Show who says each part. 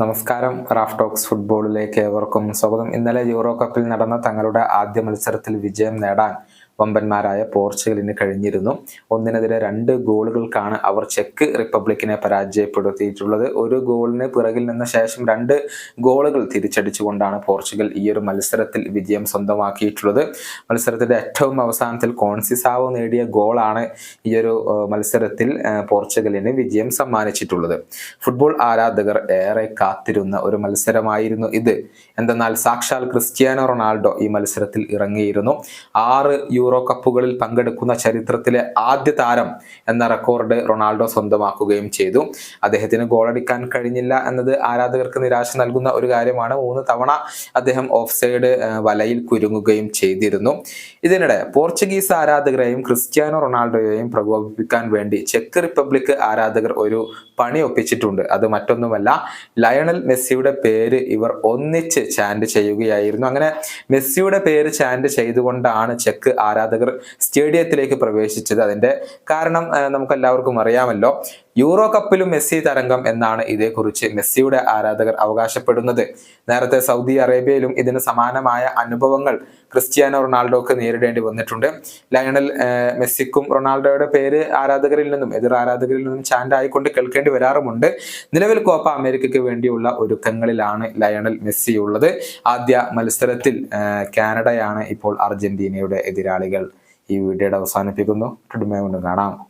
Speaker 1: നമസ്കാരം. Raf talks ഫുട്ബോളിലേക്ക് ഏവർക്കും സ്വാഗതം. ഇന്നലെ യൂറോ കപ്പിൽ നടന്ന തങ്ങളുടെ ആദ്യ മത്സരത്തിൽ വിജയം നേടാൻ വമ്പന്മാരായ പോർച്ചുഗലിന് കഴിഞ്ഞിരുന്നു. ഒന്നിനെതിരെ രണ്ട് ഗോളുകൾക്കാണ് അവർ ചെക്ക് റിപ്പബ്ലിക്കിനെ പരാജയപ്പെടുത്തിയിട്ടുള്ളത്. ഒരു ഗോളിന് പിറകിൽ നിന്ന ശേഷം രണ്ട് ഗോളുകൾ തിരിച്ചടിച്ചുകൊണ്ടാണ് പോർച്ചുഗൽ ഈ ഒരു മത്സരത്തിൽ വിജയം സ്വന്തമാക്കിയിട്ടുള്ളത്. മത്സരത്തിന്റെ ഏറ്റവും അവസാനത്തിൽ കോൺസിസാവോ നേടിയ ഗോളാണ് ഈ ഒരു മത്സരത്തിൽ പോർച്ചുഗലിന് വിജയം സമ്മാനിച്ചിട്ടുള്ളത്. ഫുട്ബോൾ ആരാധകർ ഏറെ കാത്തിരുന്ന ഒരു മത്സരമായിരുന്നു ഇത്. എന്തെന്നാൽ സാക്ഷാൽ ക്രിസ്ത്യാനോ റൊണാൾഡോ ഈ മത്സരത്തിൽ ഇറങ്ങിയിരുന്നു. ആറ് യൂറോ കപ്പുകളിൽ പങ്കെടുക്കുന്ന ചരിത്രത്തിലെ ആദ്യ താരം എന്ന റെക്കോർഡ് റൊണാൾഡോ സ്വന്തമാക്കുകയും ചെയ്തു. അദ്ദേഹത്തിന് ഗോളടിക്കാൻ കഴിഞ്ഞില്ല എന്നത് ആരാധകർക്ക് നിരാശ നൽകുന്ന ഒരു കാര്യമാണ്. മൂന്ന് തവണ അദ്ദേഹം ഓഫ് സൈഡ് വലയിൽ കുരുങ്ങുകയും ചെയ്തിരുന്നു. ഇതിനിടെ പോർച്ചുഗീസ് ആരാധകരെയും ക്രിസ്ത്യാനോ റൊണാൾഡോയെയും പ്രകോപിപ്പിക്കാൻ വേണ്ടി ചെക്ക് റിപ്പബ്ലിക് ആരാധകർ ഒരു പണി ഒപ്പിച്ചിട്ടുണ്ട്. അത് മറ്റൊന്നുമല്ല ലയണൽ മെസ്സിയുടെ പേര് ഇവർ ഒന്നിച്ച് ചാൻഡ് ചെയ്യുകയായിരുന്നു. അങ്ങനെ മെസ്സിയുടെ പേര് ചാൻഡ് ചെയ്തുകൊണ്ടാണ് ചെക്ക് ആരാധകർ സ്റ്റേഡിയത്തിലേക്ക് പ്രവേശിച്ചത്. അതിന്റെ കാരണം നമുക്ക് എല്ലാവർക്കും അറിയാമല്ലോ. യൂറോ കപ്പിലും മെസ്സി തരംഗം എന്നാണ് ഇതേക്കുറിച്ച് മെസ്സിയുടെ ആരാധകർ അവകാശപ്പെടുന്നത്. നേരത്തെ സൗദി അറേബ്യയിലും ഇതിന് സമാനമായ അനുഭവങ്ങൾ ക്രിസ്ത്യാനോ റൊണാൾഡോക്ക് നേരിടേണ്ടി വന്നിട്ടുണ്ട്. ലയണൽ മെസ്സിക്കും റൊണാൾഡോയുടെ പേര് ആരാധകരിൽ നിന്നും എതിർ ആരാധകരിൽ നിന്നും ചാൻഡ് ആയിക്കൊണ്ട് കേൾക്കേണ്ടി വരാറുമുണ്ട്. നിലവിൽ കോപ്പ അമേരിക്കയ്ക്ക് വേണ്ടിയുള്ള ഒരുക്കങ്ങളിലാണ് ലയണൽ മെസ്സി ഉള്ളത് ആദ്യ മത്സരത്തിൽ കാനഡയാണ് ഇപ്പോൾ അർജന്റീനയുടെ എതിരാളികൾ. ഈ വീഡിയോയുടെ അവസാനിപ്പിക്കുന്നു. കാണാം.